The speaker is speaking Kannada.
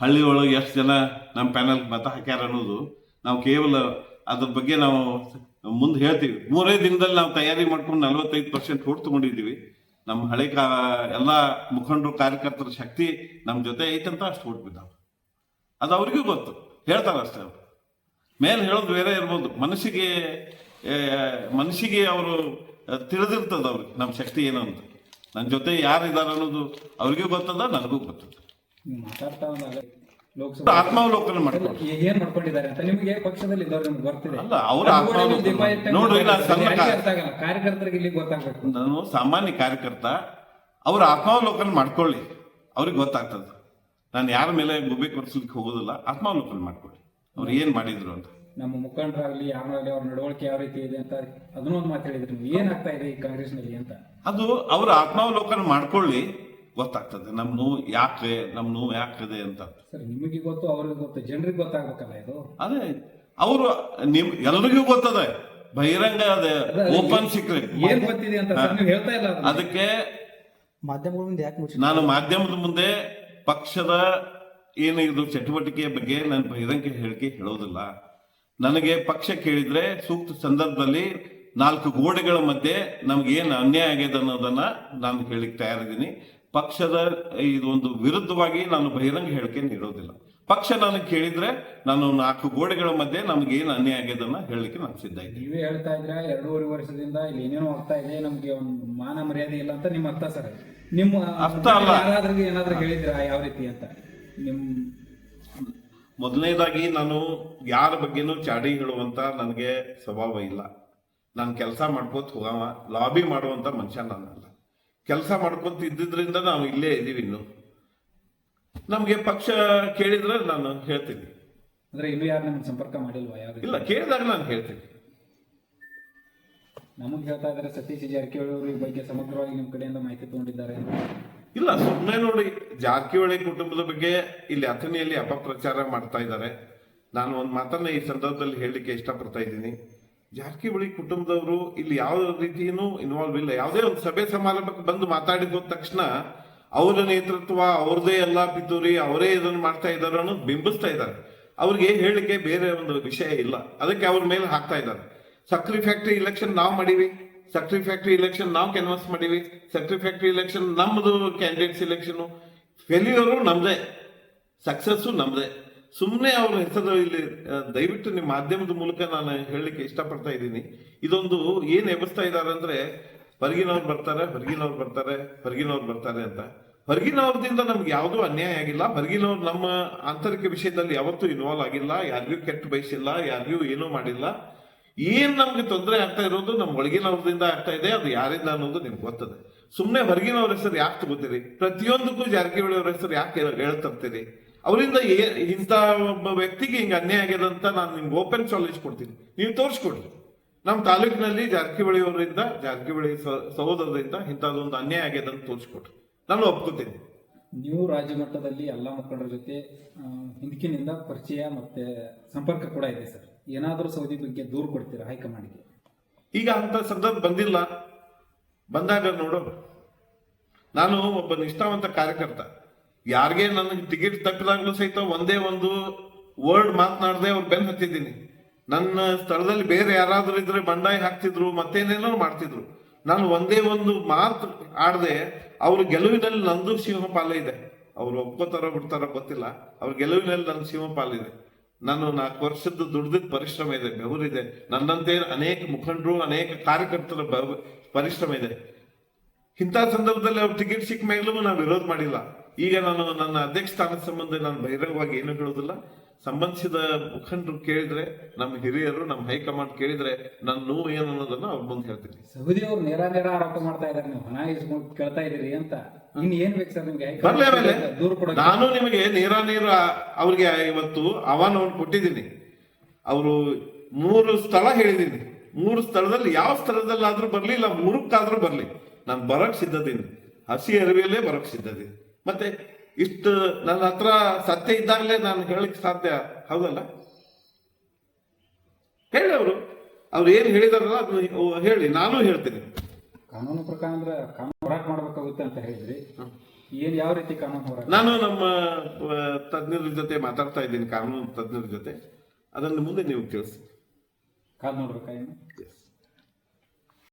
ಹಳ್ಳಿ ಒಳಗೆ ಎಷ್ಟು ಜನ ನಮ್ಮ ಪ್ಯಾನಲ್ ಮತ ಹಾಕ್ಯಾರ ಅನ್ನೋದು ನಾವು ಕೇವಲ ಅದ್ರ ಬಗ್ಗೆ ನಾವು ಮುಂದೆ ಹೇಳ್ತೀವಿ. ಮೂರೇ ದಿನದಲ್ಲಿ ನಾವು ತಯಾರಿ ಮಾಡ್ಕೊಂಡು ನಲವತ್ತೈದು ಪರ್ಸೆಂಟ್ ಓಟ್ ತಗೊಂಡಿದ್ದೀವಿ. ನಮ್ಮ ಹಳೆ ಕಾ ಎಲ್ಲ ಮುಖಂಡರು, ಕಾರ್ಯಕರ್ತರ ಶಕ್ತಿ ನಮ್ಮ ಜೊತೆ ಐತಂತ ಅಷ್ಟು ಓಟ್ ಬಿದ್ದಾವೆ. ಅದು ಅವ್ರಿಗೂ ಗೊತ್ತು. ಹೇಳ್ತಾರೆ ಅಷ್ಟೇ ಅವ್ರು. ಮೇಲೆ ಹೇಳೋದು ಬೇರೆ ಇರ್ಬೋದು. ಮನಸ್ಸಿಗೆ ಮನಸ್ಸಿಗೆ ಅವರು ತಿಳಿದಿರ್ತದ ಅವ್ರಿಗೆ ನಮ್ಮ ಶಕ್ತಿ ಏನು ಅಂತ. ನನ್ನ ಜೊತೆ ಯಾರು ಇದ್ದಾರೆ ಅನ್ನೋದು ಅವ್ರಿಗೂ ಗೊತ್ತದ, ನನಗೂ ಗೊತ್ತದ. ನೀವು ಮಾತಾಡ್ತಾ ಒಂದಾಗ ಲೋಕಸಭಾ ಆತ್ಮಾವಲೋಕನ ಮಾಡ್ಕೊಳ್ಳಿ. ಏನ್ ಮಾಡ್ಕೊಂಡಿದ್ದಾರೆ ಅಂತ ನಿಮಗೆ ಪಕ್ಷದಲ್ಲಿ ಇದ್ದವ್ರು ನಿಮ್ಗೆ ಬರ್ತಿದೆ. ಅಲ್ಲ, ಅವ್ರ ಆತ್ಮಾವಲೋಕನ ಇಲ್ಲ, ಅರ್ಥ ಆಗಲ್ಲ ಕಾರ್ಯಕರ್ತರಿಗೆ ಇಲ್ಲಿ ಗೊತ್ತಾಗಬೇಕು. ನಾನು ಸಾಮಾನ್ಯ ಕಾರ್ಯಕರ್ತ ಅವ್ರ ಆತ್ಮಾವಲೋಕನ ಮಾಡ್ಕೊಳ್ಳಿ. ಅವ್ರಿಗೆ ಗೊತ್ತಾಗ್ತದೆ. ನಾನು ಯಾರ ಮೇಲೆ ಗುಬ್ಬಿ ಕೊರ್ಸ್ಲಿಕ್ಕೆ ಹೋಗೋದಿಲ್ಲ ಆತ್ಮಾವಲೋಕನ ಮಾಡ್ಕೊಳ್ಳಿ. ಅವ್ರು ಏನ್ ಮಾಡಿದ್ರು ಅಂತ. ನಮ್ಮ ಮುಖಂಡರಾಗ್ಲಿ ಯಾರಾಗಲಿ ಅವ್ರ ನಡವಳಿಕೆ ಯಾವ ರೀತಿ ಇದೆ ಅಂತ ಅದನ್ನೂ ಒಂದು ಏನಾಗ್ತಾ ಇದೆ ಈ ಕಾಂಗ್ರೆಸ್ನಲ್ಲಿ ಅಂತ? ಅದು ಅವ್ರ ಆತ್ಮಾವಲೋಕನ ಮಾಡ್ಕೊಳ್ಳಿ. ಗೊತ್ತಾಗ್ತದೆ. ನಮ್ಮ ನೋವು ಯಾಕೆ ನಮ್ಮ ನೋವು ಯಾಕಿದೆ ಅಂತ. ಸರ್ ನಿಮಗೆ ಗೊತ್ತು ಅವ್ರಿಗೆ ಗೊತ್ತು ಜನರಿಗೆ ಗೊತ್ತಾಗ್ಬೇಕಲ್ಲ ಇದು? ಅದೇ ಅವರು ನಿಮ್ ಎಲ್ರಿಗೂ ಗೊತ್ತದೆ. ಬಹಿರಂಗ ಅದೇ ಓಪನ್ ಸೀಕ್ರೆಟ್. ಏನ್ ಗೊತ್ತಿದೆ ಅಂತ ಸರ್ ನೀವು ಹೇಳ್ತಾ ಇಲ್ಲ ಅದನ್ನ. ಅದಕ್ಕೆ ಮಾಧ್ಯಮಗಳ ಮುಂದೆ ಯಾಕೆ ಮುಚ್ಚಿ ನಾನು ಮಾಧ್ಯಮದ ಮುಂದೆ ಪಕ್ಷದ ಏನು ಇದು ಚಟುವಟಿಕೆಯ ಬಗ್ಗೆ ನಾನು ಬಹಿರಂಗ ಹೇಳಿಕೆ ಹೇಳೋದಿಲ್ಲ. ನನಗೆ ಪಕ್ಷ ಕೇಳಿದ್ರೆ ಸೂಕ್ತ ಸಂದರ್ಭದಲ್ಲಿ ನಾಲ್ಕು ಗೋಡೆಗಳ ಮಧ್ಯೆ ನಮ್ಗೆ ಏನು ಅನ್ಯಾಯ ಆಗಿದೆ ಅನ್ನೋದನ್ನ ನಾನು ಹೇಳಿಕ್ ತಯಾರಿದ್ದೀನಿ. ಪಕ್ಷದ ಇದೊಂದು ವಿರುದ್ಧವಾಗಿ ನಾನು ಬಹಿರಂಗ ಹೇಳಿಕೆ ನೀಡೋದಿಲ್ಲ. ಪಕ್ಷ ನನಗೆ ಕೇಳಿದ್ರೆ ನಾನು ನಾಲ್ಕು ಗೋಡೆಗಳ ಮಧ್ಯೆ ನಮ್ಗೆ ಏನು ಅನ್ಯಾಯ ಆಗ್ಯದನ್ನ ಹೇಳಲಿಕ್ಕೆ ನಾನು ಸಿದ್ಧ ಇದ್ದೀನಿ. ನೀವೇ ಹೇಳ್ತಾ ಇದ್ರೆ ಎರಡೂವರೆ ವರ್ಷದಿಂದ ಇಲ್ಲಿ ಏನೇನೋ ಆಗ್ತಾ ಇದೆ ನಮ್ಗೆ ಒಂದು ಮಾನ ಮರ್ಯಾದೆ ಇಲ್ಲ ಅಂತ ನಿಮ್ಮ ಅರ್ಥ ಸರ್? ನಿಮ್ಮ ಅರ್ಥ ಅಲ್ಲ. ಯಾರಾದ್ರೂ ಏನಾದ್ರೂ ಹೇಳಿದ್ರ ಯಾವ ರೀತಿ ಅಂತ? ನಿಮ್ ಮೊದಲನೇದಾಗಿ ನಾನು ಯಾರ ಬಗ್ಗೆನೂ ಚಾಡಿ ಹೇಳುವಂತ ನನಗೆ ಸ್ವಭಾವ ಇಲ್ಲ. ನಾನು ಕೆಲಸ ಮಾಡ್ಕೋತ ಹೋಗವ ಲಾಬಿ ಮಾಡುವಂತ ಮನುಷ್ಯ ನಾನಲ್ಲ. ಕೆಲಸ ಮಾಡ್ಕೊಂತ ಇದ್ದಿದ್ರಿಂದ ನಾವು ಇಲ್ಲೇ ಇದ್ದೀವಿ ಇನ್ನು. ನಮಗೆ ಪಕ್ಷ ಕೇಳಿದ್ರೆ ನಾನು ಹೇಳ್ತೀನಿ. ಅಂದ್ರೆ ಇನ್ನು ಯಾರು ನಮ್ಗೆ ಸಂಪರ್ಕ ಮಾಡಿಲ್ವಾ? ಯಾರು ಇಲ್ಲ ಕೇಳಿದಾಗ ನಾನು ಹೇಳ್ತೀನಿ. ನಮಗೆ ಹೇಳ್ತಾ ಇದ್ದಾರೆ ಸತೀಶ್ ಜಾರಕಿಹೊಳಿ ಅವರು ಈ ಬಗ್ಗೆ ಸಮಗ್ರವಾಗಿ ನಿಮ್ಮ ಕಡೆಯಿಂದ ಮಾಹಿತಿ ತಗೊಂಡಿದ್ದಾರೆ. ಇಲ್ಲ ಸುಮ್ಮನೆ ನೋಡಿ ಜಾರಕಿಹೊಳಿ ಕುಟುಂಬದ ಬಗ್ಗೆ ಇಲ್ಲಿ ಅಥಣಿಯಲ್ಲಿ ಅಪಪ್ರಚಾರ ಮಾಡ್ತಾ ಇದ್ದಾರೆ ನಾನು ಒಂದು ಮಾತನ್ನ ಈ ಸಂದರ್ಭದಲ್ಲಿ ಹೇಳಲಿಕ್ಕೆ ಇಷ್ಟಪಡ್ತಾ ಇದ್ದೀನಿ. ಜಾರಕಿಹೊಳಿ ಕುಟುಂಬದವರು ಇಲ್ಲಿ ಯಾವ ರೀತಿಯೂ ಇನ್ವಾಲ್ವ್ ಇಲ್ಲ. ಯಾವುದೇ ಒಂದು ಸಭೆ ಸಮಾರಂಭಕ್ಕೆ ಬಂದು ಮಾತಾಡಿದ ತಕ್ಷಣ ಅವರ ನೇತೃತ್ವ ಅವ್ರದೇ ಎಲ್ಲ ಪಿತೂರಿ, ಅವರೇ ಇದನ್ನು ಮಾಡ್ತಾ ಇದ್ದಾರೆ ಅನ್ನೋದು ಬಿಂಬಿಸ್ತಾ ಇದ್ದಾರೆ. ಅವ್ರಿಗೆ ಹೇಳಿಕೆ ಬೇರೆ ಒಂದು ವಿಷಯ ಇಲ್ಲ. ಅದಕ್ಕೆ ಅವ್ರ ಮೇಲೆ ಹಾಕ್ತಾ ಇದ್ದಾರೆ. ಸಕ್ರಿ ಫ್ಯಾಕ್ಟ್ರಿ ಇಲೆಕ್ಷನ್ ನಾವು ಮಾಡೀವಿ. ಸಕ್ರಿ ಫ್ಯಾಕ್ಟ್ರಿ ಇಲೆಕ್ಷನ್ ನಾವು ಕ್ಯಾನ್ವಾಸ್ ಮಾಡೀವಿ. ಸಕ್ರಿ ಫ್ಯಾಕ್ಟ್ರಿ ಇಲೆಕ್ಷನ್ ನಮ್ಮದು ಕ್ಯಾಂಡಿಡೇಟ್ಸ್ ಇಲೆಕ್ಷನ್ ಫೇಲ್ಯೂರು ನಮ್ದೇ. ಸಕ್ಸಸ್ಸು ನಮ್ದೇ. ಸುಮ್ಮನೆ ಅವರ ಹೆಸರು ಇಲ್ಲಿ ದಯವಿಟ್ಟು ನಿಮ್ಮ ಮಾಧ್ಯಮದ ಮೂಲಕ ನಾನು ಹೇಳಲಿಕ್ಕೆ ಇಷ್ಟಪಡ್ತಾ ಇದ್ದೀನಿ. ಇದೊಂದು ಏನು ಎಬ್ಬಿಸ್ತಾ ಇದ್ದಾರೆ ಅಂದ್ರೆ, ಹೊರಗಿನವ್ರು ಬರ್ತಾರೆ ಹೊರಗಿನವ್ರು ಬರ್ತಾರೆ ಹೊರಗಿನವ್ರು ಬರ್ತಾರೆ ಅಂತ. ಹೊರಗಿನವ್ರದಿಂದ ನಮ್ಗೆ ಯಾವುದೂ ಅನ್ಯಾಯ ಆಗಿಲ್ಲ. ಹೊರಗಿನವ್ರು ನಮ್ಮ ಆಂತರಿಕ ವಿಷಯದಲ್ಲಿ ಯಾವತ್ತೂ ಇನ್ವಾಲ್ವ್ ಆಗಿಲ್ಲ. ಯಾರಿಗೂ ಕೆಟ್ಟ ಬಯಸಿಲ್ಲ, ಯಾರಿಗೂ ಏನೂ ಮಾಡಿಲ್ಲ. ಏನ್ ನಮ್ಗೆ ತೊಂದರೆ ಆಗ್ತಾ ಇರೋದು ನಮ್ಮ ಒಳಗಿನವ್ರದಿಂದ ಆಗ್ತಾ ಇದೆ, ಅದು ಯಾರಿಂದ ಅನ್ನೋದು ನಿಮ್ಗೆ ಗೊತ್ತದೆ. ಸುಮ್ಮನೆ ಹೊರಗಿನವ್ರ ಹೆಸರು ಯಾಕೆ ತಗೋತೀರಿ? ಪ್ರತಿಯೊಂದಕ್ಕೂ ಜಾರಕಿಹೊಳಿ ಅವ್ರ ಹೆಸರು ಯಾಕೆ ಹೇಳ್ತರ್ತೀರಿ ಅವರಿಂದ ಇಂಥ ಒಬ್ಬ ವ್ಯಕ್ತಿಗೆ ಹಿಂಗೆ ಅನ್ಯಾಯ ಆಗ್ಯದ ಅಂತ ನಾನು ನಿಮ್ಗೆ ಓಪನ್ ಚಾಲೆಂಜ್ ಕೊಡ್ತೀನಿ. ನೀವು ತೋರಿಸ್ಕೊಡ್ರಿ ನಮ್ಮ ತಾಲೂಕಿನಲ್ಲಿ ಜಾರಕಿಹೊಳಿ ಅವರಿಂದ ಜಾರಕಿಹೊಳಿ ಸಹೋದರರಿಂದ ಇಂಥದ್ದೊಂದು ಅನ್ಯಾಯ ಆಗ್ಯದ ಅಂತ ತೋರಿಸ್ಕೊಡ್ರಿ ನಾನು ಒಪ್ಕೋತೀನಿ. ನೀವು ರಾಜ್ಯ ಮಟ್ಟದಲ್ಲಿ ಎಲ್ಲ ಮುಖಂಡರ ಜೊತೆ ಹಿಂದಿಕಿನಿಂದ ಹಿಂದಕಿನಿಂದ ಪರಿಚಯ ಮತ್ತೆ ಸಂಪರ್ಕ ಕೂಡ ಇದೆ ಸರ್. ಏನಾದರೂ ಸೌದಿ ಬಗ್ಗೆ ದೂರು ಕೊಡ್ತೀರಾ ಹೈಕಮಾಂಡ್ಗೆ? ಈಗ ಅಂತ ಸಂದರ್ಭ ಬಂದಿಲ್ಲ. ಬಂದಾಗ ನೋಡೋಣ. ನಾನು ಒಬ್ಬ ನಿಷ್ಠಾವಂತ ಕಾರ್ಯಕರ್ತ. ಯಾರಿಗೆ ನನಗೆ ಟಿಕೆಟ್ ತಪ್ಪಿದಾಗಲೂ ಸಹಿತ ಒಂದೇ ಒಂದು ವರ್ಡ್ ಮಾತನಾಡದೆ ಅವ್ರು ಬೆನ್ ಹತ್ತಿದ್ದೀನಿ. ನನ್ನ ಸ್ಥಳದಲ್ಲಿ ಬೇರೆ ಯಾರಾದರೂ ಇದ್ರೆ ಬಂಡಾಯ ಹಾಕ್ತಿದ್ರು ಮತ್ತೇನೇನೋ ಮಾಡ್ತಿದ್ರು. ನಾನು ಒಂದೇ ಒಂದು ಮಾತು ಆಡದೆ, ಅವ್ರ ಗೆಲುವಿನಲ್ಲಿ ನಂದು ಸಿಂಹಪಾಲ ಇದೆ. ಅವ್ರು ಒಪ್ಕೋತಾರೋ ಬಿಡ್ತಾರೋ ಗೊತ್ತಿಲ್ಲ. ಅವ್ರ ಗೆಲುವಿನಲ್ಲಿ ನನ್ನ ಸಿಂಹಪಾಲ ಇದೆ. ನಾನು ನಾಲ್ಕು ವರ್ಷದ ದುಡ್ದಿದ್ದ ಪರಿಶ್ರಮ ಇದೆ, ಬೆವರಿದೆ. ನನ್ನಂತೆ ಅನೇಕ ಮುಖಂಡರು, ಅನೇಕ ಕಾರ್ಯಕರ್ತರ ಪರಿಶ್ರಮ ಇದೆ. ಇಂಥ ಸಂದರ್ಭದಲ್ಲಿ ಅವ್ರು ಟಿಕೆಟ್ ಸಿಕ್ಕ ಮೇಲೂ ನಾವು ವಿರೋಧ ಮಾಡಿಲ್ಲ. ಈಗ ನಾನು ನನ್ನ ಅಧ್ಯಕ್ಷ ಸ್ಥಾನದ ಸಂಬಂಧ ನಾನು ಬಹಿರಂಗವಾಗಿ ಏನು ಹೇಳೋದಿಲ್ಲ ಸಂಬಂಧಿಸಿದ ಮುಖಂಡರು ಕೇಳಿದ್ರೆ ನಮ್ಮ ಹಿರಿಯರು ನಮ್ಮ ಹೈಕಮಾಂಡ್ ಕೇಳಿದ್ರೆ ನನ್ನ ನೋವು ಏನು ಅನ್ನೋದನ್ನ ಅವ್ರ ಮುಂದೆ ಹೇಳ್ತೀನಿ. ಸೌದಿ ಅವ್ರು ನೇರ ನೇರ ಆರೋಪ ಮಾಡ್ತಾ ಇದ್ದಾರೆ. ನೀವು ಹಣ ಇಸ್ಕೊಂಡು ಕೇಳ್ತಾ ಇದ್ದೀರಿ ಅಂತ. ಇನ್ನು ಏನ್ ಬೇಕು ಸರ್ ನಿಮ್ಗೆ? ಬರಲೇ ಮೇಲೆ ದೂರು ನಾನು ನಿಮಗೆ ನೇರ ನೇರ ಅವ್ರಿಗೆ ಇವತ್ತು ಆಹ್ವಾನವನ್ನು ಕೊಟ್ಟಿದ್ದೀನಿ. ಅವರು ಮೂರು ಸ್ಥಳ ಹೇಳಿದ್ದೀನಿ. ಮೂರು ಸ್ಥಳದಲ್ಲಿ ಯಾವ ಸ್ಥಳದಲ್ಲಾದ್ರೂ ಬರ್ಲಿ ಇಲ್ಲ ಮೂರಕ್ಕಾದ್ರೂ ಬರ್ಲಿ. ನಾನು ಬರಕ್ ಸಿದ್ಧತೆ ಹಸಿ ಅರಿವಿಯಲ್ಲೇ ಬರಕ್ ಸಿದ್ಧತೆ. ಮತ್ತೆ ಇಷ್ಟು ನನ್ನ ಹತ್ರ ಸತ್ಯ ಇದ್ದಾಗಲೇ ನಾನು ಹೇಳಕ್ಕೆ ಸಾಧ್ಯ ಹೌದಲ್ಲ? ಹೇಳಿ ಅವರು. ಅವ್ರು ಏನು ಹೇಳಿದಾರಲ್ಲ ಅದನ್ನ ಹೇಳಿ ನಾನು ಹೇಳ್ತೀನಿ. ಕಾನೂನು ಪ್ರಕಾರ ಅಂದ್ರೆ ಕಾನೂನು ಹೋರಾಟ ಮಾಡ್ಬೇಕಾಗುತ್ತೆ ಅಂತ ಹೇಳಿದ್ರಿ. ಏನ್ ಯಾವ ರೀತಿ ಕಾನೂನು ಹೋರಾಟ? ನಾನು ನಮ್ಮ ತಜ್ಞರ ಜೊತೆ ಮಾತಾಡ್ತಾ ಇದ್ದೀನಿ ಕಾನೂನು ತಜ್ಞರ ಜೊತೆ. ಅದನ್ನು ಮುಂದೆ ನೀವು ತಿಳಿಸಿ ಕಾದ್ ನೋಡ್ಬೇಕಾ.